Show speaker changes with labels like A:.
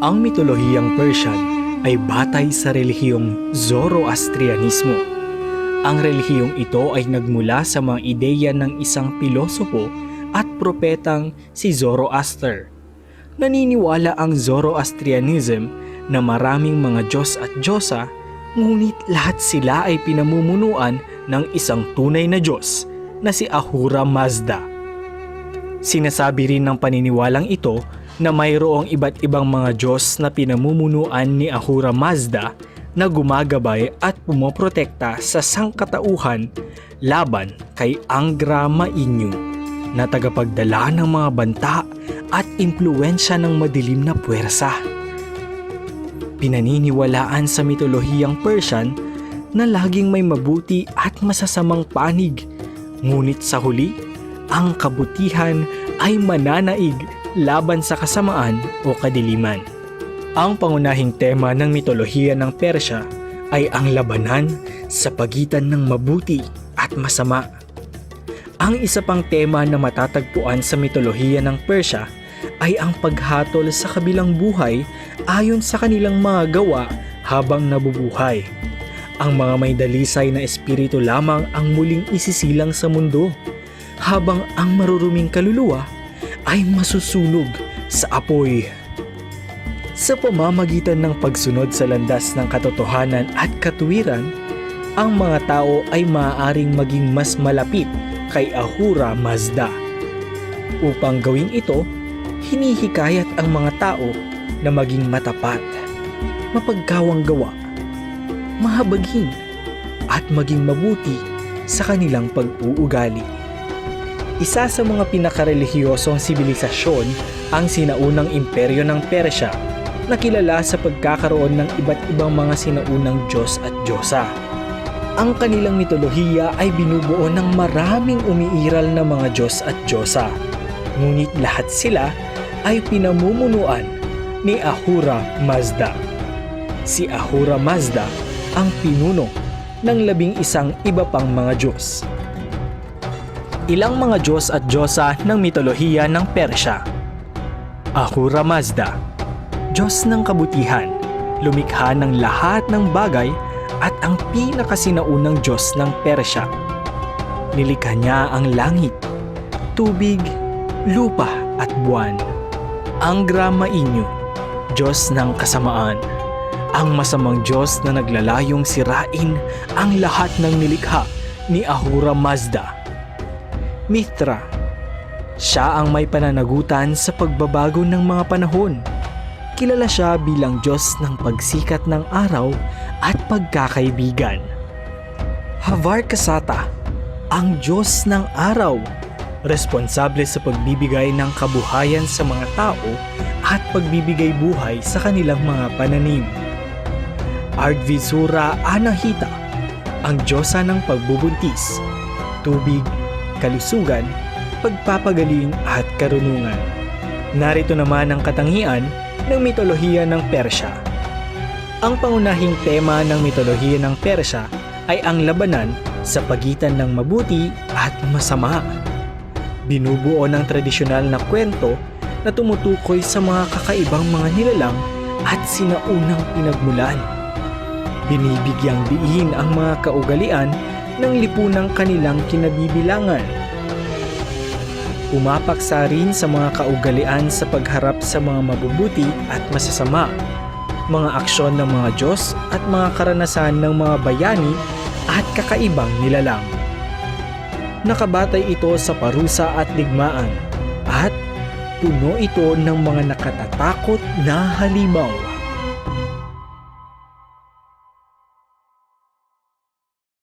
A: Ang mitolohiyang Persian ay batay sa relihiyong Zoroastrianismo. Ang relihiyong ito ay nagmula sa mga ideya ng isang pilosopo at propetang si Zoroaster. Naniniwala ang Zoroastrianism na maraming mga Diyos at Diyosa, ngunit lahat sila ay pinamumunuan ng isang tunay na Diyos na si Ahura Mazda. Sinasabi rin ng paniniwalang ito na mayroong iba't ibang mga Diyos na pinamumunuan ni Ahura Mazda na gumagabay at pumoprotekta sa sangkatauhan laban kay Angra Mainyu na tagapagdala ng mga banta at impluensya ng madilim na puwersa. Pinaniniwalaan sa mitolohiyang Persian na laging may mabuti at masasamang panig, ngunit sa huli, ang kabutihan ay mananaig laban sa kasamaan o kadiliman. Ang pangunahing tema ng mitolohiya ng Persya ay ang labanan sa pagitan ng mabuti at masama. Ang isa pang tema na matatagpuan sa mitolohiya ng Persya ay ang paghatol sa kabilang buhay ayon sa kanilang mga gawa habang nabubuhay. Ang mga may dalisay na espiritu lamang ang muling isisilang sa mundo, habang ang maruruming kaluluwa ay masusunog sa apoy. Sa pamamagitan ng pagsunod sa landas ng katotohanan at katuwiran, ang mga tao ay maaaring maging mas malapit kay Ahura Mazda. Upang gawin ito, hinihikayat ang mga tao na maging matapat, mapagkawang gawa, mahabagin, at maging mabuti sa kanilang pag-uugali. Isa sa mga pinakarelihiyosong sibilisasyon ang sinaunang imperyo ng Persya na kilala sa pagkakaroon ng iba't ibang mga sinaunang Diyos at Diyosa. Ang kanilang mitolohiya ay binubuo ng maraming umiiral na mga Diyos at Diyosa. Ngunit lahat sila ay pinamumunuan ni Ahura Mazda. Si Ahura Mazda ang pinuno ng labing isang iba pang mga Diyos ilang mga Diyos at Diyosa ng mitolohiya ng Persya. Ahura Mazda, Diyos ng kabutihan, lumikha ng lahat ng bagay at ang pinakasinaunang Diyos ng Persya. Nilikha niya ang langit, tubig, lupa at buwan. Angra Mainyu, Diyos ng kasamaan, ang masamang Diyos na naglalayong sirain ang lahat ng nilikha ni Ahura Mazda. Mithra. Siya ang may pananagutan sa pagbabago ng mga panahon. Kilala siya bilang Diyos ng pagsikat ng araw at pagkakaibigan. Havarkasata, ang Diyos ng araw, responsable sa pagbibigay ng kabuhayan sa mga tao at pagbibigay buhay sa kanilang mga pananim. Ardvisura Anahita, ang Diyosa ng pagbubuntis, tubig kalusugan, pagpapagaling at karunungan. Narito naman ang katangian ng mitolohiya ng Persya. Ang pangunahing tema ng mitolohiya ng Persya ay ang labanan sa pagitan ng mabuti at masama. Binubuo ng tradisyonal na kwento na tumutukoy sa mga kakaibang mga nilalang at sinaunang pinagmulan. Binibigyang diin ang mga kaugalian ng lipunang kanilang kinabibilangan. Umapaksa rin sa mga kaugalian sa pagharap sa mga mabubuti at masasama, mga aksyon ng mga Diyos at mga karanasan ng mga bayani at kakaibang nilalang. Nakabatay ito sa parusa at digmaan at puno ito ng mga nakatatakot na halimaw